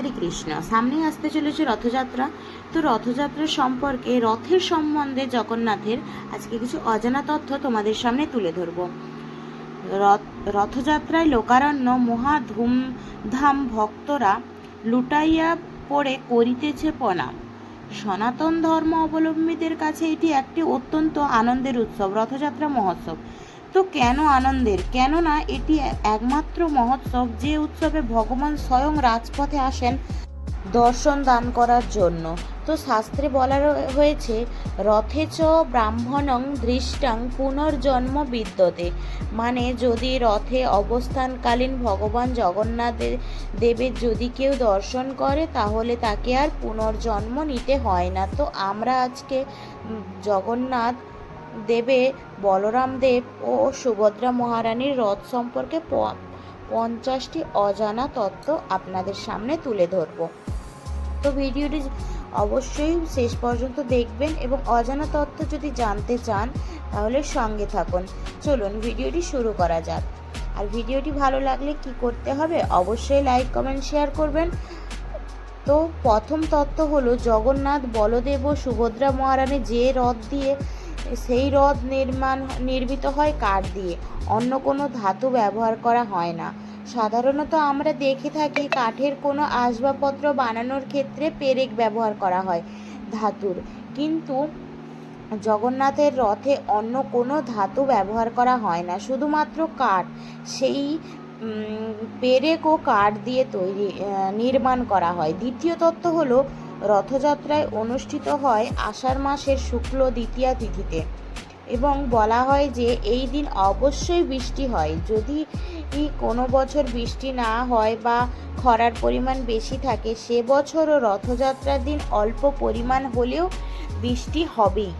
হরে কৃষ্ণ সামনে আসতে চলেছে রথযাত্রা। তো রথযাত্রার সম্পর্কে, রথের সম্বন্ধে জগন্নাথের আজকে কিছু অজানা তথ্য তোমাদের সামনে তুলে ধরব। রথ, রথযাত্রায় লোকারণ্য মহা ধুমধাম ভক্তরা লুটাইয়া পড়ে করিতেছে প্রণাম। সনাতন ধর্ম অবলম্বীদের কাছে এটি একটি অত্যন্ত আনন্দের উৎসব, রথযাত্রা মহোৎসব। তো কেন আনন্দের? কেননা এটি একমাত্র মহোৎসব যে উৎসবে ভগবান স্বয়ং রাজপথে আসেন দর্শন দান করার জন্য। তো শাস্ত্রে বলা হয়েছে, রথে চ ব্রাহ্মণং দৃষ্টাং পুনর্জন্ম বিদ্যতে। মানে যদি রথে অবস্থানকালীন ভগবান জগন্নাথের দেবের যদি কেউ দর্শন করে, তাহলে তাকে আর পুনর্জন্ম নিতে হয় না। তো আমরা আজকে জগন্নাথ দেবে বলরাম দেব ও সুভদ্রা মহারানীর রথ সম্পর্কে পঞ্চাশটি অজানা তত্ত্ব আপনাদের সামনে তুলে ধরবো। তো ভিডিওটি অবশ্যই শেষ পর্যন্ত দেখবেন এবং অজানা তথ্য যদি জানতে চান, তাহলে সঙ্গে থাকুন। চলুন, ভিডিওটি শুরু করা যাক। আর ভিডিওটি ভালো লাগলে কি করতে হবে, অবশ্যই লাইক, কমেন্ট, শেয়ার করবেন। তো প্রথম তত্ত্ব হলো, জগন্নাথ বলদেব ও সুভদ্রা মহারানী যে রথ দিয়ে সেই রথ নির্মাণ, নির্মিত হয় কাঠ দিয়ে। অন্য কোনো ধাতু ব্যবহার করা হয় না। সাধারণত আমরা দেখে থাকি কাঠের কোনো আসবাবপত্র বানানোর ক্ষেত্রে পেরেক ব্যবহার করা হয় ধাতুর। কিন্তু জগন্নাথের রথে অন্য কোনো ধাতু ব্যবহার করা হয় না। শুধুমাত্র কাঠ, সেই পেরেক ও কাঠ দিয়ে তৈরি নির্মাণ করা হয়। দ্বিতীয় তত্ত্ব হলো রথযাত্রায় অনুষ্ঠিত হয় আষাঢ় মাসের শুক্ল দ্বিতীয়া তিথিতে। এবং বলা হয় যে, এই দিন অবশ্যই বৃষ্টি হয়। যদি কোনো বছর বৃষ্টি না হয় বা খরার পরিমাণ বেশি থাকে, সে বছরও রথযাত্রার দিন অল্প পরিমাণ হলেও বৃষ্টি হবেই।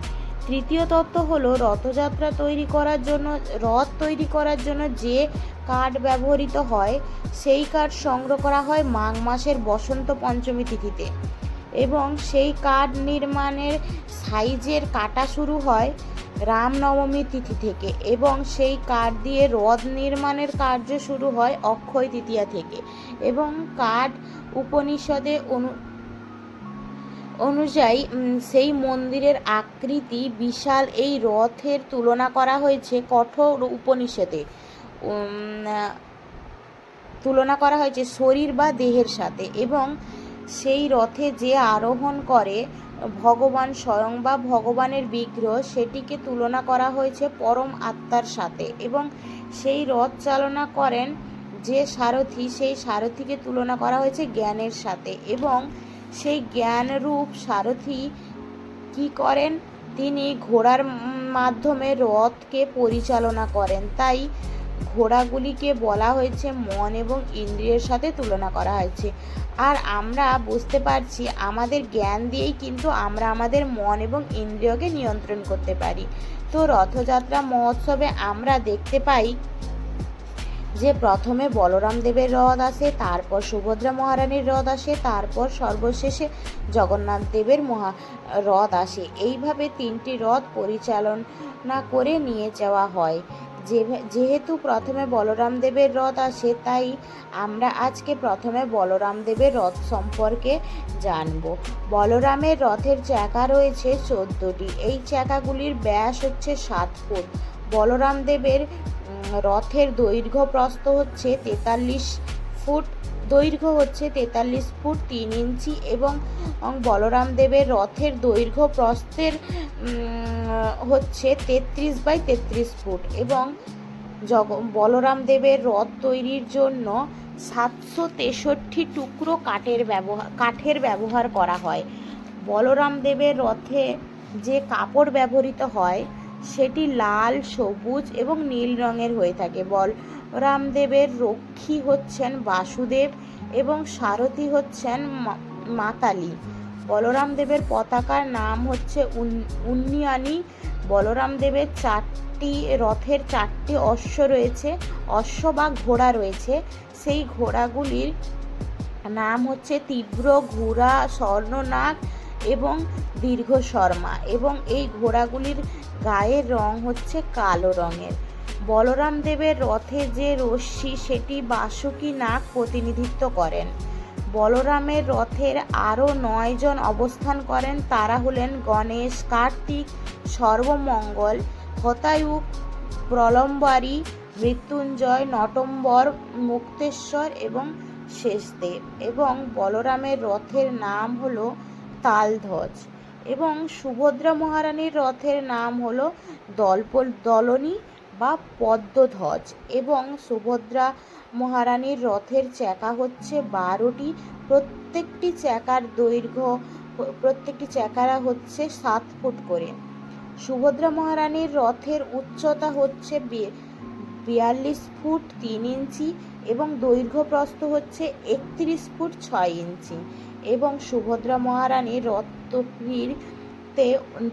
তৃতীয় তত্ত্ব হলো, রথযাত্রা তৈরি করার জন্য, রথ তৈরি করার জন্য যে কাঠ ব্যবহৃত হয়, সেই কাঠ সংগ্রহ করা হয় মাঘ মাসের বসন্ত পঞ্চমী তিথিতে। এবং সেই কাঠ নির্মাণের সাইজের কাটা শুরু হয় রামনবমী তিথি থেকে এবং সেই কাঠ দিয়ে রথ নির্মাণের কার্য শুরু হয় অক্ষয় তৃতীয়া থেকে এবং কাঠ উপনিষদে অনু, অনুযায়ী সেই মন্দিরের আকৃতি বিশাল এই রথের তুলনা করা হয়েছে কঠোর উপনিষদে। তুলনা করা হয়েছে শরীর বা দেহের সাথে এবং সেই রথে যে আরোহণ করে, ভগবান স্বয়ং বা ভগবানের বিগ্রহ, সেটিকে তুলনা করা হয়েছে পরম আত্মার সাথে। এবং সেই রথ চালনা করেন যে সারথি, সেই সারথিকে তুলনা করা হয়েছে জ্ঞানের সাথে। এবং সেই জ্ঞানরূপ সারথি কি করেন? তিনি ঘোড়ার মাধ্যমে রথকে পরিচালনা করেন। তাই ঘোড়াগুলিকে বলা হয়েছে মন এবং ইন্দ্রিয়ের সাথে তুলনা করা হয়েছে। আর আমরা বুঝতে পারছি আমাদের জ্ঞান দিয়েই কিন্তু আমরা আমাদের মন এবং ইন্দ্রিয়কে নিয়ন্ত্রণ করতে পারি। তো রথযাত্রা মহোৎসবে আমরা দেখতে পাই যে প্রথমে বলরাম দেবের রথ আসে, তারপর সুভদ্রা মহারানীর রথ আসে, তারপর সর্বশেষে জগন্নাথ দেবের মহা রথ আসে। এইভাবে তিনটি রথ পরিচালনা করে নিয়ে যাওয়া হয়। যেহেতু প্রথমে বলরাম দেবের রথ আসে, তাই আমরা আজকে প্রথমে বলরাম দেবের রথ সম্পর্কে জানব। বলরামের রথের চাকা রয়েছে চোদ্দোটি। এই চাকাগুলির ব্যাস হচ্ছে সাত ফুট। বলরাম দেবের রথের দৈর্ঘ্য প্রস্থ হচ্ছে তেতাল্লিশ ফুট। দৈর্ঘ্য হচ্ছে তেতাল্লিশ ফুট তিন ইঞ্চি এবং বলরাম দেবের রথের দৈর্ঘ্য প্রস্থের হচ্ছে তেত্রিশ বাই তেত্রিশ ফুট এবং জগ, বলরাম দেবের রথ তৈরির জন্য সাতশো তেষট্টি টুকরো কাঠের ব্যবহার কাঠের ব্যবহার করা হয়। বলরাম দেবের রথে যে কাপড় ব্যবহৃত হয়, সেটি লাল, সবুজ এবং নীল রঙের হয়ে থাকে। বলরাম দেবের রক্ষী হচ্ছেন বাসুদেব এবং সারথী হচ্ছেন মাতালি। বলরাম দেবের পতাকার নাম হচ্ছে উন- উন্নিয়ানি। বলরাম দেবের চারটি রথের চারটি অশ্ব রয়েছে, অশ্ব বা ঘোড়া রয়েছে। সেই ঘোড়াগুলির নাম হচ্ছে তীব্র ঘোড়া, স্বর্ণনাগ এবং দীর্ঘ শর্মা এবং এই ঘোড়াগুলির গায়ের রং হচ্ছে কালো রঙের। বলরাম দেবের রথে যে রশ্মি, সেটি বাসুকী নাগ প্রতিনিধিত্ব করেন। বলরামের রথের আরও নয়জন অবস্থান করেন। তারা হলেন গণেশ, কার্তিক, সর্বমঙ্গল হতায়ুক প্রলম্বারী, মৃত্যুঞ্জয়, নটম্বর, মুক্তেশ্বর এবং শেষদেব। এবং বলরামের রথের নাম হলো তালধ্বজ। এবং সুভদ্রা মহারানীর রথের নাম হলো দলপল, দলনী বা পদ্মধ্বজ এবং সুভদ্রা মহারানীর রথের চাকা হচ্ছে বারোটি। প্রত্যেকটি চাকার দৈর্ঘ্য, প্রত্যেকটি চাকারা হচ্ছে সাত ফুট করে। সুভদ্রা মহারানীর রথের উচ্চতা হচ্ছে বিয়াল্লিশ ফুট তিন ইঞ্চি এবং দৈর্ঘ্য প্রস্থ হচ্ছে একত্রিশ ফুট ছয় ইঞ্চি এবং সুভদ্রা মহারানীর রথটিতে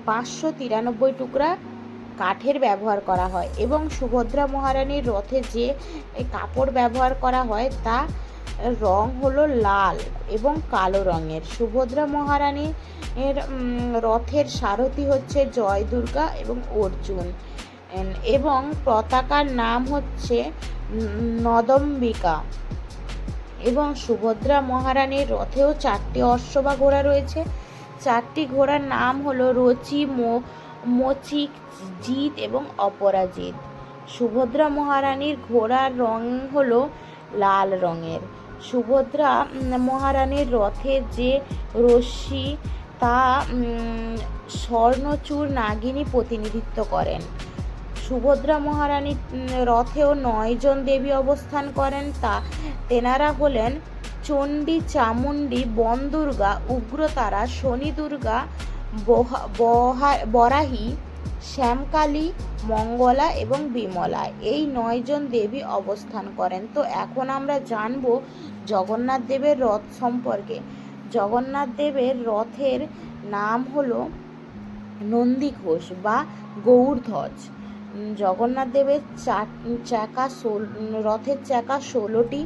পাঁচশো তিরানব্বই টুকরা কাঠের ব্যবহার করা হয় এবং সুভদ্রা মহারানীর রথে যে কাপড় ব্যবহার করা হয় তা রং হলো লাল এবং কালো রঙের। সুভদ্রা মহারানী এর রথের সারথি হচ্ছে জয় দুর্গা এবং অর্জুন। এবং পতাকার নাম হচ্ছে নদম্বিকা। এবং সুভদ্রা মহারানীর রথেও চারটি অশ্ববা ঘোড়া রয়েছে। চারটি ঘোড়ার নাম হলো রচি, মো মচিক জিত এবং অপরাজিত সুভদ্রা মহারানীর ঘোড়ার রং হলো লাল রঙের। সুভদ্রা মহারানীর রথের যে রশ্মি, তা স্বর্ণচূড় নাগিনী প্রতিনিধিত্ব করেন। সুভদ্রা মহারানী রথেও নয়জন দেবী অবস্থান করেন। তা, তেনারা হলেন চণ্ডী, চামুণ্ডী, বনদুর্গা, উগ্রতারা শনি দুর্গা বরাহী, শ্যামকালী, মঙ্গলা এবং বিমলা। এই নয়জন দেবী অবস্থান করেন। তো এখন আমরা জানব জগন্নাথ দেবের রথ সম্পর্কে। জগন্নাথ দেবের রথের নাম হলো নন্দী ঘোষ বা গৌরধ্বজ। জগন্নাথ দেবের চাকা রথের চাকা ষোলোটি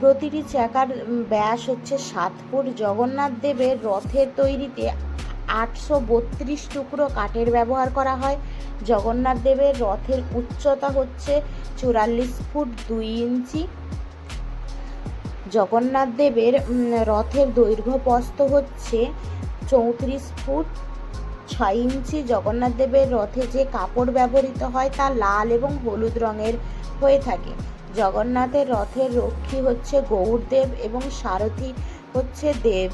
প্রতিটি চাকার ব্যাস হচ্ছে সাত ফুট। জগন্নাথ দেবের রথের তৈরিতে আটশো বত্রিশ টুকরো কাঠের ব্যবহার করা হয়। জগন্নাথ দেবের রথের উচ্চতা হচ্ছে চুরাল্লিশ ফুট দুই ইঞ্চি। জগন্নাথ দেবের রথের দৈর্ঘ্য প্রস্থ হচ্ছে চৌত্রিশ ফুট ছয় ইঞ্চি। জগন্নাথ দেবের রথে যে কাপড় ব্যবহৃত হয় তা লাল এবং হলুদ রঙের হয়ে থাকে। জগন্নাথের রথের রক্ষী হচ্ছে গৌরদেব এবং সারথী হচ্ছে দেব।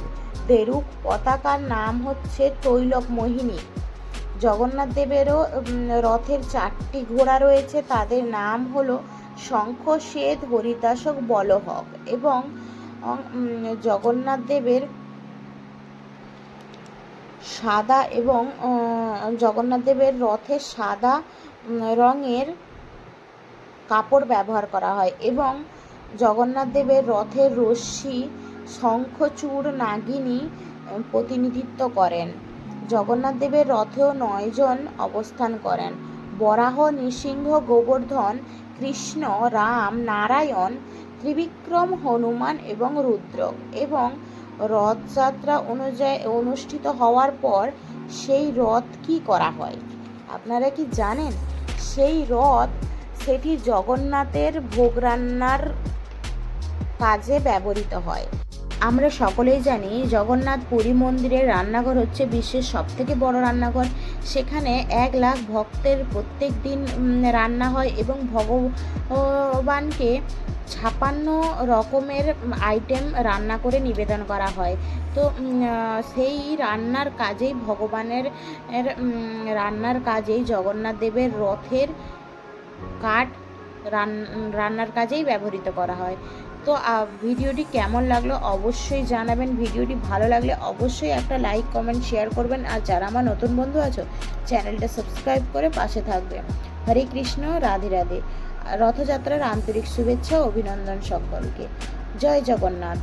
দেরুক পতাকার নাম হচ্ছে তৈলক মোহিনী। জগন্নাথ দেবেরও রথের চারটি ঘোড়া রয়েছে। তাদের নাম হলো শঙ্খ শ্বেত হরিদাসক বলহক এবং জগন্নাথ দেবের সাদা এবং জগন্নাথ দেবের রথে সাদা রঙের কাপড় ব্যবহার করা হয় এবং জগন্নাথ দেবের রথের রশ্মি শঙ্খচূড় নাগিনী প্রতিনিধিত্ব করেন। জগন্নাথ দেবের রথেও নয়জন অবস্থান করেন। বরাহ, নৃসিংহ, গোবর্ধন, কৃষ্ণ, রাম, নারায়ণ, ত্রিবিক্রম, হনুমান এবং রুদ্র এবং রথযাত্রা অনুযায়ী অনুষ্ঠিত হওয়ার পর সেই রথ কি করা হয়? আপনারা কি জানেন? সেই রথ সেটি জগন্নাথের ভোগ রান্নার কাজে ব্যবহৃত হয়। আমরা সকলেই জানি জগন্নাথ পুরী মন্দিরের রান্নাঘর হচ্ছে বিশ্বের সবথেকে বড় রান্নাঘর। সেখানে এক লাখ ভক্তের প্রত্যেক দিন রান্না হয় এবং ভগবানকে ছাপান্ন রকমের আইটেম রান্না করে নিবেদন করা হয়। তো সেই রান্নার কাজেই ভগবানের রান্নার কাজেই জগন্নাথ দেবের রথের কাঠ রান- রান্নার কাজেই ব্যবহৃত করা হয়। তো ভিডিওটি কেমন লাগল অবশ্যই জানাবেন। ভিডিওটি ভালো লাগলে অবশ্যই একটা লাইক, কমেন্ট, শেয়ার করবেন। আর যারা আমার নতুন বন্ধু আছো, চ্যানেলটা সাবস্ক্রাইব করে পাশে থাকবে। হরে কৃষ্ণ, রাধে রাধে। রথযাত্রার আন্তরিক শুভেচ্ছা অভিনন্দন সকলকে। জয় জগন্নাথ।